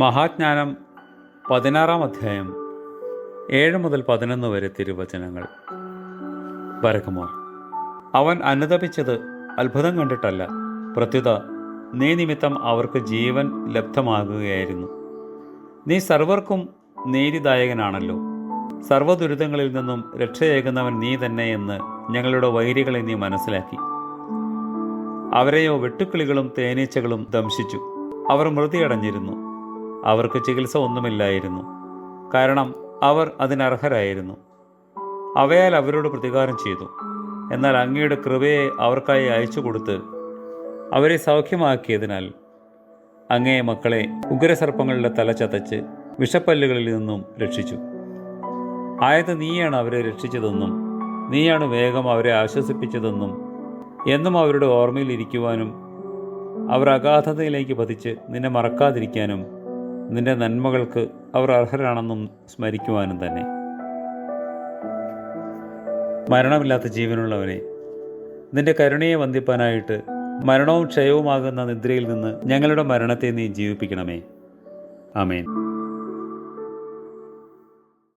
മഹാജ്ഞാനം പതിനാറാം അധ്യായം ഏഴ് മുതൽ പതിനൊന്ന് വരെ തിരുവചനങ്ങൾ. വരക്കുമോ അവൻ അനുതപിച്ചത് അത്ഭുതം കണ്ടിട്ടല്ല. പ്രത്യുത നീ നിമിത്തം അവർക്ക് ജീവൻ ലബ്ധമാകുകയായിരുന്നു. നീ സർവർക്കും നീതിദായകനാണല്ലോ സർവദുരിതങ്ങളിൽ നിന്നും രക്ഷയേകുന്നവൻ നീ തന്നെ എന്ന് ഞങ്ങളുടെ വൈരികളെ നീ മനസ്സിലാക്കി. അവരെയോ വെട്ടുക്കിളികളും തേനീച്ചകളും ദംശിച്ചു. അവർ മൃതിയടഞ്ഞിരുന്നു. അവർക്ക് ചികിത്സ ഒന്നുമില്ലായിരുന്നു. കാരണം അവർ അതിനർഹരായിരുന്നു. അവയാൽ അവരോട് പ്രതികാരം ചെയ്തു. എന്നാൽ അങ്ങയുടെ കൃപയെ അവർക്കായി അയച്ചു കൊടുത്ത് അവരെ സൗഖ്യമാക്കിയതിനാൽ അങ്ങേ മക്കളെ ഉഗ്രസർപ്പങ്ങളുടെ തല ചതച്ച് വിഷപ്പല്ലുകളിൽ നിന്നും രക്ഷിച്ചു. ആയത് നീയാണ് അവരെ രക്ഷിച്ചതെന്നും നീയാണ് വേഗം അവരെ ആശ്വസിപ്പിച്ചതെന്നും എന്നും അവരുടെ ഓർമ്മയിൽ ഇരിക്കുവാനും അവർ അഗാധതയിലേക്ക് പതിച്ച് നിന്നെ മറക്കാതിരിക്കാനും നിന്റെ നന്മകൾക്ക് അവർ അർഹരാണെന്നും സ്മരിക്കുവാനും തന്നെ. മരണമില്ലാത്ത ജീവനുള്ളവരെ നിന്റെ കരുണയെ വന്ദിപ്പാനായിട്ട് മരണവും ക്ഷയവുമാകുന്ന നിദ്രയിൽ നിന്ന് ഞങ്ങളുടെ മരണത്തെ നീ ജീവിപ്പിക്കണമേ. ആമേൻ.